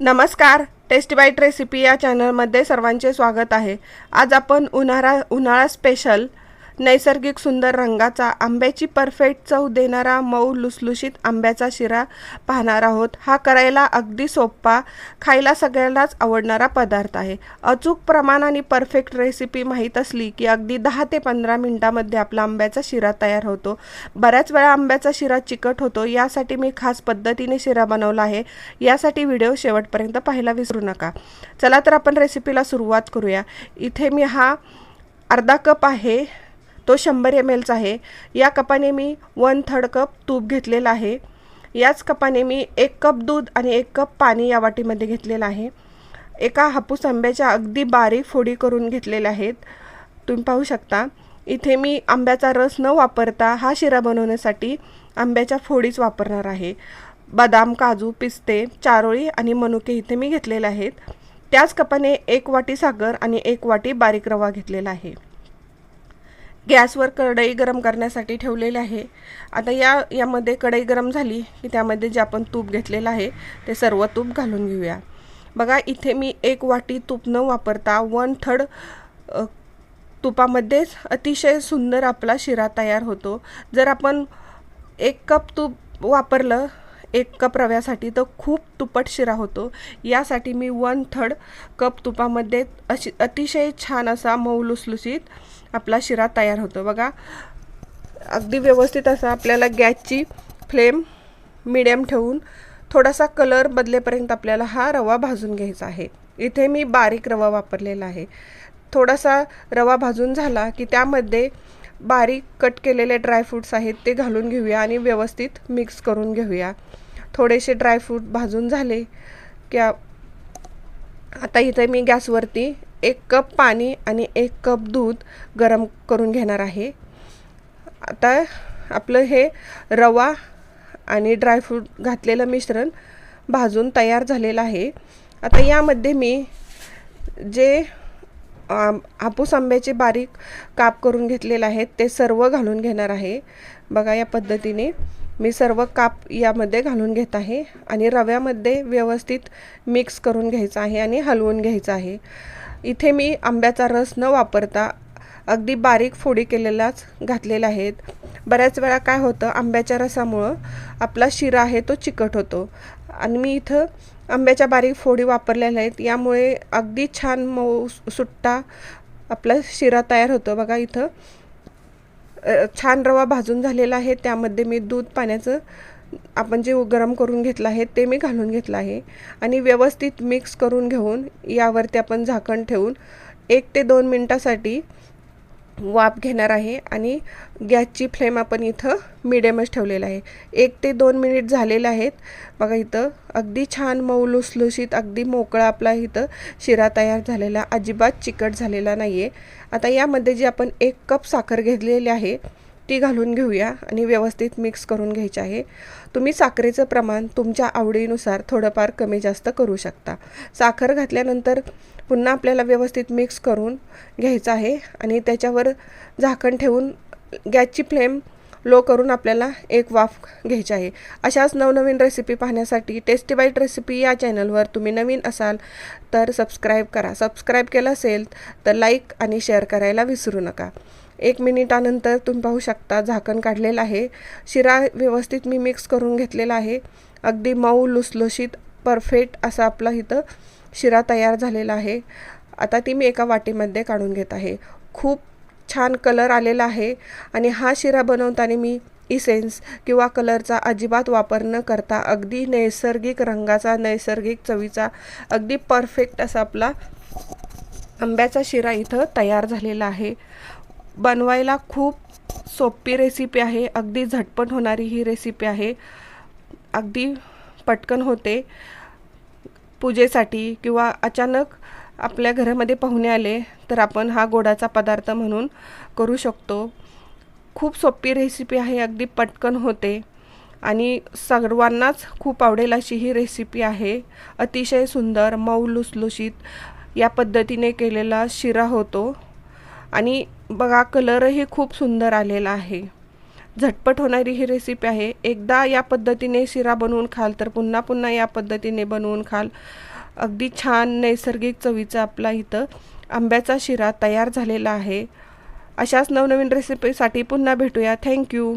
नमस्कार taste bite recipe या चॅनलमध्ये सर्वांचे स्वागत आहे. आज आपण उन्हाळा उन्हाळा स्पेशल नैसर्गिक सुंदर रंगाचा आंब्याची परफेक्ट चव देणारा मऊ लुसलुशीत आंब्याचा शिरा पाहणार आहोत. हा करायला अगदी सोपा खायला सगळ्यांनाच आवडणारा पदार्थ आहे. अचूक प्रमाण आणि परफेक्ट रेसिपी माहीत असली की अगदी दहा ते पंधरा मिनटामध्ये आपला आंब्याचा शिरा तयार होतो. बऱ्याच वेळा आंब्याचा शिरा चिकट होतो यासाठी मी खास पद्धतीने शिरा बनवला आहे. यासाठी व्हिडिओ शेवटपर्यंत पाहायला विसरू नका. चला तर आपण रेसिपीला सुरुवात करूया. इथे मी हा अर्धा कप आहे तो शंभर एम एलचा आहे. या कपाने मी वन थर्ड कप तूप घेतलेला आहे. याच कपाने मी एक कप दूध आणि एक कप पाणी या वाटीमध्ये घेतलेलं आहे. एका हापूस आंब्याच्या अगदी बारीक फोडी करून घेतलेल्या आहेत. तुम्ही पाहू शकता इथे मी आंब्याचा रस न वापरता हा शिरा बनवण्यासाठी आंब्याच्या फोडीच वापरणार आहे. बदाम काजू पिस्ते चारोळी आणि मनुके इथे मी घेतलेले आहेत. त्याच कपाने एक वाटी साखर आणि एक वाटी बारीक रवा घेतलेला आहे. गॅसवर कढई गरम करण्यासाठी ठेवलेले आहे. आता या यामध्ये कढई गरम झाली की त्यामध्ये जे आपण तूप घेतलेलं आहे ते सर्व तूप घालून घेऊया. बघा इथे मी एक वाटी तूप न वापरता वन थर्ड तुपामध्येच अतिशय सुंदर आपला शिरा तयार होतो. जर आपण एक कप तूप वापरलं एक कप रव्यासाठी तर खूप तुपट शिरा होतो. यासाठी मी वन थर्ड कप तुपामध्ये अशी अतिशय छान असा मऊ लुसलुसीत आपला शिरा तयार होतो. बघा अगदी व्यवस्थित असा आपल्याला गॅसची फ्लेम मिडियम ठेवून थोडासा कलर बदलेपर्यंत आपल्याला हा रवा भाजून घ्यायचा आहे. इथे मी बारीक रवा वापरलेला आहे. थोडासा रवा भाजून झाला की त्यामध्ये बारीक कट केलेले ड्रायफ्रूट्स आहेत ते घालून घेऊया आणि व्यवस्थित मिक्स करून घेऊया. थोडेसे ड्रायफ्रूट भाजून झाले. की आता इथे मी गॅसवरती एक कप पाणी आणि एक कप दूध गरम करून घेणार आहे. आता आपलं हे रवा आणि ड्रायफ्रूट घातलेलं मिश्रण भाजून तयार झालेलं आहे. आता यामध्ये मी जे हापूस आंब्याचे बारीक काप करून घेतलेले आहेत ते सर्व घालून घेणार आहे. बघा या पद्धतीने मी सर्व काप यामध्ये घालून घेत आहे आणि रव्यामध्ये व्यवस्थित मिक्स करून घ्यायचं आहे आणि हलवून घ्यायचं आहे. इथे मी आंब्याचा रस न वापरता अगदी बारीक फोडी केलेलाच घातलेला आहेत बऱ्याच वेळा काय होतं आंब्याच्या रसामुळं आपला शिरा आहे तो चिकट होतो. आणि मी इथं आंब्याच्या बारीक फोडी वापरलेल्या आहेत. यामुळे अगदी छान मऊ सुट्टा आपला शिरा तयार होतो. बघा इथं छान रवा भाजून झालेला आहे. त्यामध्ये मी दूध पाण्याचं आपण जे गरम करून घेतलं आहे ते मी घालून घेतलं आहे. आणि व्यवस्थित मिक्स करून घेऊन यावरती आपण झाकण ठेवून एक ते दोन मिनटासाठी वाफ घेणार आहे आणि गॅसची फ्लेम आपण इथं मिडियमच ठेवलेला आहे. एक ते दोन मिनिट झालेले आहेत. बघा इथं अगदी छान मऊ लुसलुशीत अगदी मोकळा आपला इथं शिरा तयार झालेला अजिबात चिकट झालेला नाही आहे आता यामध्ये जी आपण एक कप साखर घेतलेली आहे ती घालून घेऊया आणि व्यवस्थित मिक्स करून घ्यायची आहे. तुम्ही साखरेचं प्रमाण तुमच्या आवडीनुसार थोडंफार कमी जास्त करू शकता. साखर घातल्यानंतर पुन्हा आपल्याला व्यवस्थित मिक्स करून घ्यायचं आहे आणि त्याच्यावर झाकण ठेवून गॅसची फ्लेम लो करून आपल्याला एक वाफ घ्यायची आहे. अशाच नवनवीन रेसिपी पाहण्यासाठी टेस्टी बाईट रेसिपी या चॅनलवर तुम्ही नवीन असाल तर सबस्क्राईब करा. सबस्क्राईब केलं असेल तर लाईक आणि शेअर करायला विसरू नका. एक मिनिटानंतर तुम्ही पाहू शकता झाकण काढलेलं आहे. शिरा व्यवस्थित मी मिक्स करून घेतलेला आहे. अगदी मऊ लुसलुशीत परफेक्ट असा आपला इथं शिरा तयार झालेला आहे. आता ती मी एका वाटीमध्ये काढून घेत आहे. खूप छान कलर आलेला आहे आणि हा शिरा बनवताना मी इसेन्स किंवा कलरचा अजिबात वापर न करता अगदी नैसर्गिक रंगाचा नैसर्गिक चवीचा अगदी परफेक्ट असा आपला आंब्याचा शिरा इथं तयार झालेला आहे. बनवायला खूप सोपी रेसिपी आहे. अगदी झटपट होणारी ही रेसिपी आहे. अगदी पटकन होते. पूजेसाठी किंवा अचानक आपल्या घरामध्ये पाहुणे आले तर आपण हा गोडाचा पदार्थ म्हणून करू शकतो. खूप सोपी रेसिपी आहे. अगदी पटकन होते. आणि सर्वांनाच खूप आवडेल अशी ही रेसिपी आहे. अतिशय सुंदर मऊ लुसलुशीत या पद्धतीने केलेला शिरा होतो. आणि बघा कलरही खूप सुंदर आलेला आहे. झटपट होणारी ही रेसिपी आहे. एकदा या पद्धतीने शिरा बनवून खाल तर पुन्हा पुन्हा या पद्धतीने बनवून खाल. अगदी छान नैसर्गिक चवीचा आपला इथं आंब्याचा शिरा तयार झालेला आहे. अशाच नवनवीन रेसिपीसाठी पुन्हा भेटूया. थँक्यू